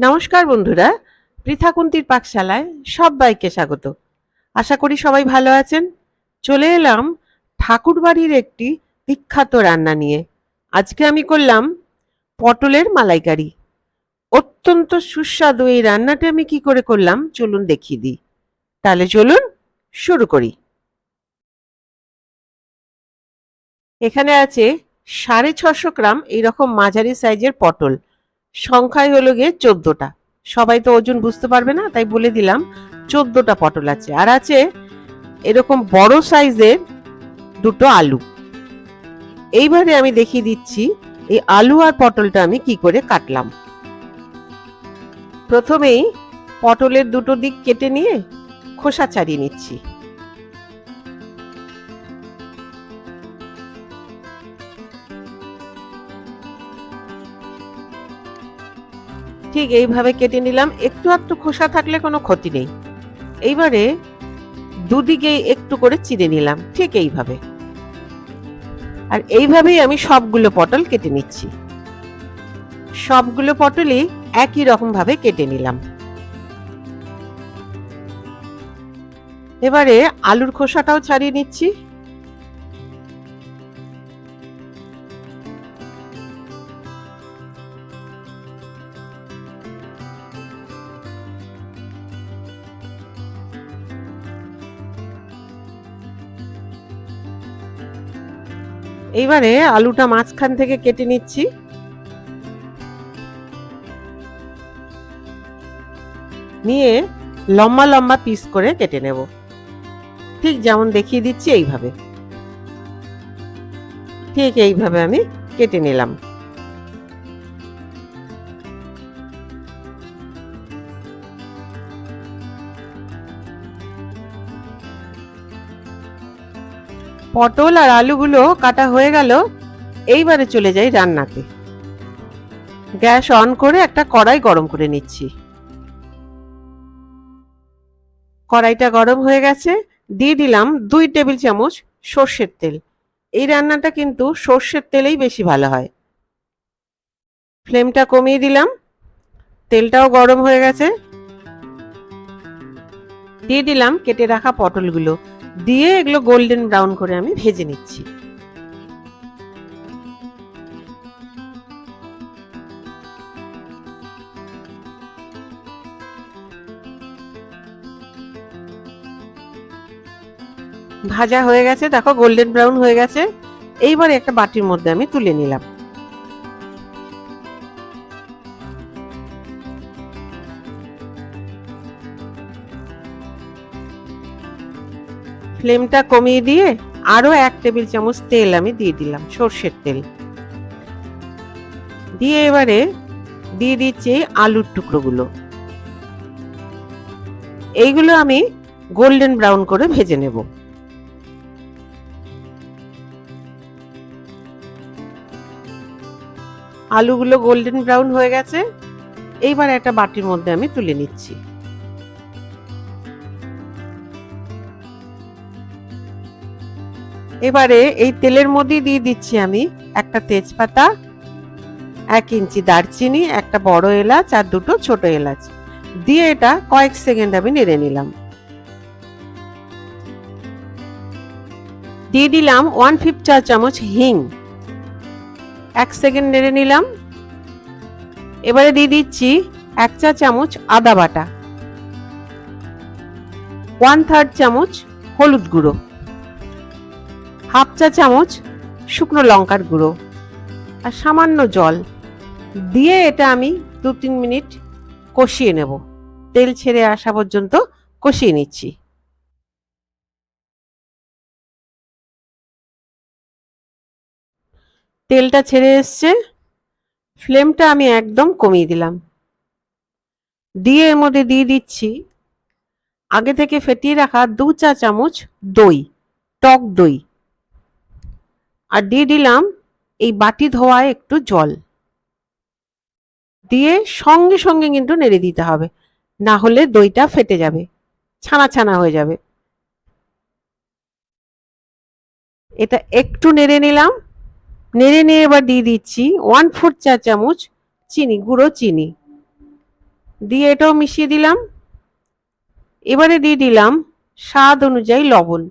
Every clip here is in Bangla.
নমস্কার বন্ধুরা, পৃথাকুন্তির পাকশালায় সবাইকে স্বাগত। আশা করি সবাই ভালো আছেন। চলে এলাম ঠাকুরবাড়ির একটি বিখ্যাত রান্না নিয়ে। আজকে আমি করলাম পটলের মালাইকারি। অত্যন্ত সুস্বাদু এই রান্নাটা আমি কি করে করলাম চলুন দেখিয়ে দিই। তাহলে চলুন শুরু করি। এখানে আছে সাড়ে ছশো গ্রাম এইরকম মাঝারি সাইজের পটল। সংখ্যায় হলো গিয়ে চোদ্দটা। সবাই তো ওজন বুঝতে পারবে না, তাই বলে দিলাম চোদ্দটা পটল আছে। আর আছে এরকম বড় সাইজের দুটো আলু। এইবারে আমি দেখিয়ে দিচ্ছি এই আলু আর পটলটা আমি কি করে কাটলাম। প্রথমেই পটলের দুটো দিক কেটে নিয়ে খোসা ছাড়িয়ে নিচ্ছি। ঠিক এইভাবে কেটে নিলাম। একটু একটু খোসা থাকলে কোনো ক্ষতি নেই। এইবারে দুদিকে একটু করে চিড়ে নিলাম, ঠিক এইভাবে। আর এইভাবেই আমি সবগুলো পটল কেটে নিচ্ছি। সবগুলো পটলই একই রকম ভাবে কেটে নিলাম। এবারে আলুর খোসাটাও ছাড়িয়ে নিচ্ছি। এইবারে আলুটা মাঝখান থেকে কেটে নিচ্ছি। নিয়ে লম্বা লম্বা পিস করে কেটে নেব। ঠিক যেমন দেখিয়ে দিচ্ছি এইভাবে। ঠিক এইভাবে আমি কেটে নিলাম। পটল আর আলুগুলো কাটা হয়ে গেল। এইবারে চলে যাই রান্নাতে। গ্যাস অন করে একটা কড়াই গরম করে নিচ্ছি। কড়াইটা গরম হয়ে গেছে। দিয়ে দিলাম দুই টেবিল চামচ সর্ষের তেল। এই রান্নাটা কিন্তু সর্ষের তেলেই বেশি ভালো হয়। ফ্লেমটা কমিয়ে দিলাম। তেলটাও গরম হয়ে গেছে। দিয়ে দিলাম কেটে রাখা পটলগুলো। দিয়ে এগুলো গোল্ডেন ব্রাউন করে আমি ভেজে নিচ্ছি। ভাজা হয়ে গেছে, দেখো গোল্ডেন ব্রাউন হয়ে গেছে। এইবার একটা বাটির মধ্যে আমি তুলে নিলাম। ফ্লেমটা কমিয়ে দিয়ে আরও এক টেবিল চামচ তেল আমি দিয়ে দিলাম, সর্ষের তেল। দিয়ে এবারে দিয়ে দিচ্ছি আলুর টুকরোগুলো। এইগুলো আমি গোল্ডেন ব্রাউন করে ভেজে নেব। আলুগুলো গোল্ডেন ব্রাউন হয়ে গেছে। এইবার একটা বাটির মধ্যে আমি তুলে নিচ্ছি। এবারে এই তেলের মধ্যে দিয়ে দিচ্ছি আমি একটা তেজপাতা, এক ইঞ্চি দারচিনি, একটা বড় এলাচ আর দুটো ছোট এলাচ। দিয়ে এটা কয়েক সেকেন্ড আমি নেড়ে নিলাম। দিয়ে দিলাম ওয়ান ফিফ চা চামচ হিং। এক সেকেন্ড নেড়ে নিলাম। এবারে দিয়ে দিচ্ছি এক চা চামচ আদা বাটা। ওয়ান থার্ড চামচ হলুদ গুঁড়ো। হাফ চা চামচ শুকনো লঙ্কার গুঁড়ো আর সামান্য জল। দিয়ে এটা আমি দু তিন মিনিট কষিয়ে নেব। তেল ছেড়ে আসা পর্যন্ত কষিয়ে নিচ্ছি। তেলটা ছেড়ে এসছে। ফ্লেমটা আমি একদম কমিয়ে দিলাম। দিয়ে এর মধ্যে দিয়ে দিচ্ছি আগে থেকে ফেটিয়ে রাখা দু চা চামচ দই, টক দই। আর দিয়ে দিলাম এই বাটি ধোয়া একটু জল। দিয়ে সঙ্গে সঙ্গে কিন্তু নেড়ে দিতে হবে, না হলে দইটা ফেটে যাবে, ছানা ছানা হয়ে যাবে। এটা একটু নেড়ে নিলাম। নেড়ে নিয়ে এবার দিয়ে দিচ্ছি ওয়ান ফোর চা চামচ চিনি, গুঁড়ো চিনি। দিয়ে এটাও মিশিয়ে দিলাম। এবারে দিয়ে দিলাম স্বাদ অনুযায়ী লবণ।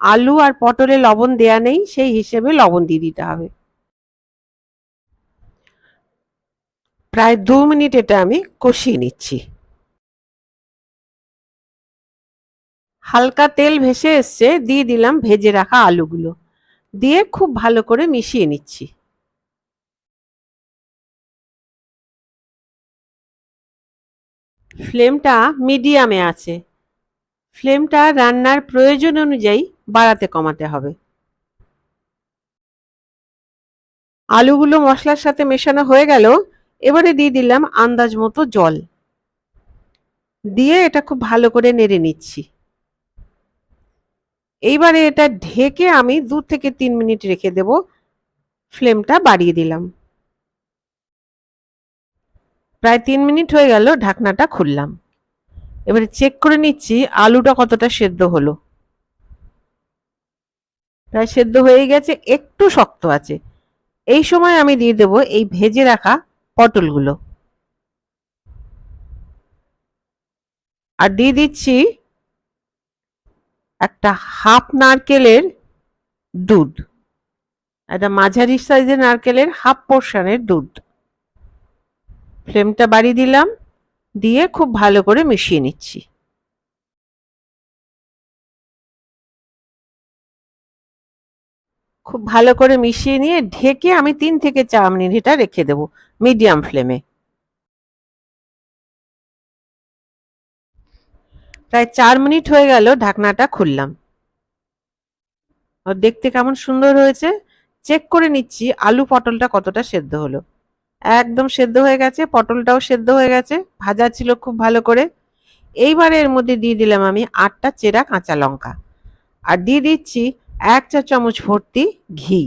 আলু আর পটলে লবণ দেয়া নেই, সেই হিসেবে লবণ দিয়ে দিতে হবে। প্রায় দু মিনিট এটা আমি কষিয়ে নিচ্ছি। হালকা তেল ভেসে এসছে, দিয়ে দিলাম ভেজে রাখা আলুগুলো। দিয়ে খুব ভালো করে মিশিয়ে নিচ্ছি। ফ্লেমটা মিডিয়ামে আছে। ফ্লেমটা রান্নার প্রয়োজন অনুযায়ী বাড়াতে কমাতে হবে। আলুগুলো মশলার সাথে মেশানো হয়ে গেল, এবারে দিয়ে দিলাম আন্দাজ মতো জল। দিয়ে এটা খুব ভালো করে নেড়ে নিচ্ছি। এইবারে এটা ঢেকে আমি দু থেকে তিন মিনিট রেখে দেব, ফ্লেমটা বাড়িয়ে দিলাম। প্রায় তিন মিনিট হয়ে গেল ঢাকনাটা খুললাম। এবারে চেক করে নিচ্ছি আলুটা কতটা সেদ্ধ হলো। প্রায় সেদ্ধ হয়ে গেছে, একটু শক্ত আছে। এই সময় আমি দিয়ে দেব এই ভেজে রাখা পটলগুলো। আর দিয়ে দিচ্ছি একটা হাফ নারকেলের দুধ। একটা মাঝারি সাইজের নারকেলের হাফ পোর্শনের দুধ। ফ্লেমটা বাড়িয়ে দিলাম, দিয়ে খুব ভালো করে মিশিয়ে নিচ্ছি। খুব ভালো করে মিশিয়ে নিয়ে ঢেকে আমি তিন থেকে চার মিনিট এটা রেখে দেবো, মিডিয়াম ফ্লেমে। প্রায় চার মিনিট হয়ে গেল, ঢাকনাটা খুললাম। দেখতে কেমন সুন্দর হয়েছে। চেক করে নিচ্ছি, আলু পটলটা কতটা সেদ্ধ হলো। একদম সেদ্ধ হয়ে গেছে, পটলটাও সেদ্ধ হয়ে গেছে, ভাজা ছিল খুব ভালো করে। এইবারে এর মধ্যে দিয়ে দিলাম আমি আটটা চেরা কাঁচা লঙ্কা। আর দিয়ে দিচ্ছি এক চা চামচ ভর্তি ঘি।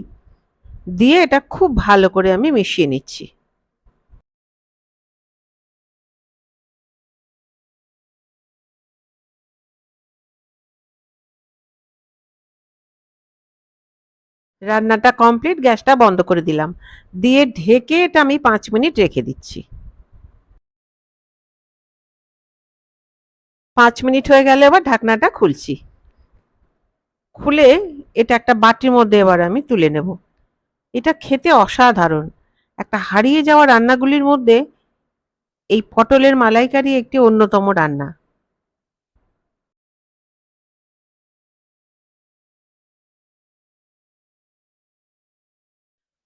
দিয়ে এটা খুব ভালো করে আমি মিশিয়ে নিচ্ছি। রান্নাটা কমপ্লিট, গ্যাসটা বন্ধ করে দিলাম। দিয়ে ঢেকে এটা আমি পাঁচ মিনিট রেখে দিচ্ছি। পাঁচ মিনিট হয়ে গেলে এবার ঢাকনাটা খুলছি। খুলে এটা একটা বাটির মধ্যে এবার আমি তুলে নেব। এটা খেতে অসাধারণ। একটা হারিয়ে যাওয়া রান্নাগুলির মধ্যে এই পটলের মালাইকারি একটি অন্যতম রান্না।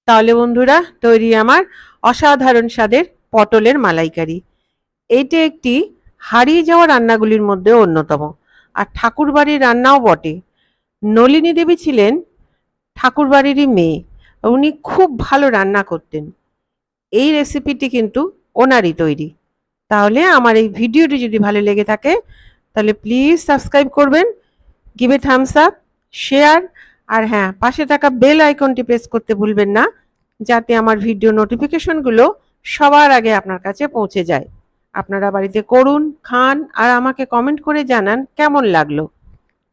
তাহলে বন্ধুরা, তৈরি আমার অসাধারণ স্বাদের পটলের মালাইকারি। এইটা একটি হারিয়ে যাওয়া রান্নাগুলির মধ্যে অন্যতম। আর ঠাকুরবাড়ির রান্নাও বটে। নলিনী দেবী ছিলেন ঠাকুরবাড়িরই মেয়ে। উনি খুব ভালো রান্না করতেন। এই রেসিপিটি কিন্তু ওনারই তৈরি। তাহলে আমার এই ভিডিওটি যদি ভালো লেগে থাকে, তাহলে প্লিজ সাবস্ক্রাইব করবেন give a thumbs up share আর হ্যাঁ পাশে থাকা বেল আইকনটি প্রেস করতে ভুলবেন না, যাতে আমার ভিডিও নোটিফিকেশনগুলো সবার আগে আপনার কাছে পৌঁছে যায়। আপনারা বাড়িতে করুন, খান, আর আমাকে কমেন্ট করে জানান কেমন লাগল।